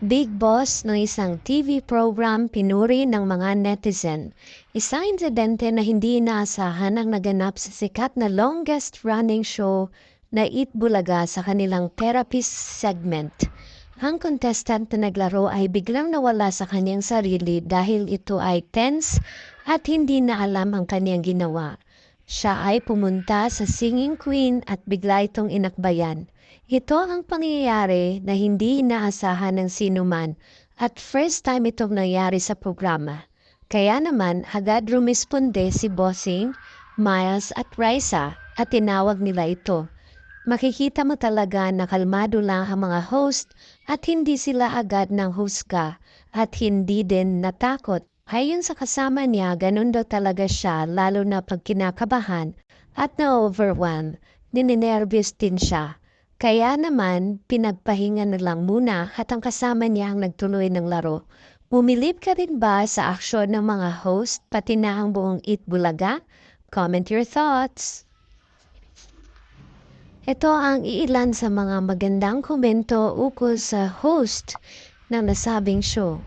Big Boss ng isang TV program pinuri ng mga netizen. Isang insidente na hindi inaasahan ang naganap sa sikat na longest running show na Eat Bulaga sa kanilang therapist segment. Ang contestant na naglaro ay biglang nawala sa kanyang sarili dahil ito ay tense at hindi na alam ang kanyang ginawa. Siya ay pumunta sa singing queen at bigla itong inakbayan. Ito ang pangyayari na hindi inaasahan ng sinuman at first time itong nangyari sa programa. Kaya naman agad rumisponde si Bossing, Miles at Raisa at tinawag nila ito. Makikita mo talaga na kalmado lang ang mga host at hindi sila agad ng husga at hindi din natakot. Ayon sa kasama niya, ganun daw talaga siya lalo na pag kinakabahan at na-overwhelm. Nininervous din siya. Kaya naman, pinagpahinga na lang muna at ang kasama niya ang nagtuloy ng laro. Umilip ka rin ba sa aksyon ng mga host pati na ang buong Eat Bulaga? Comment your thoughts! Ito ang iilan sa mga magandang komento ukol sa host ng nasabing show.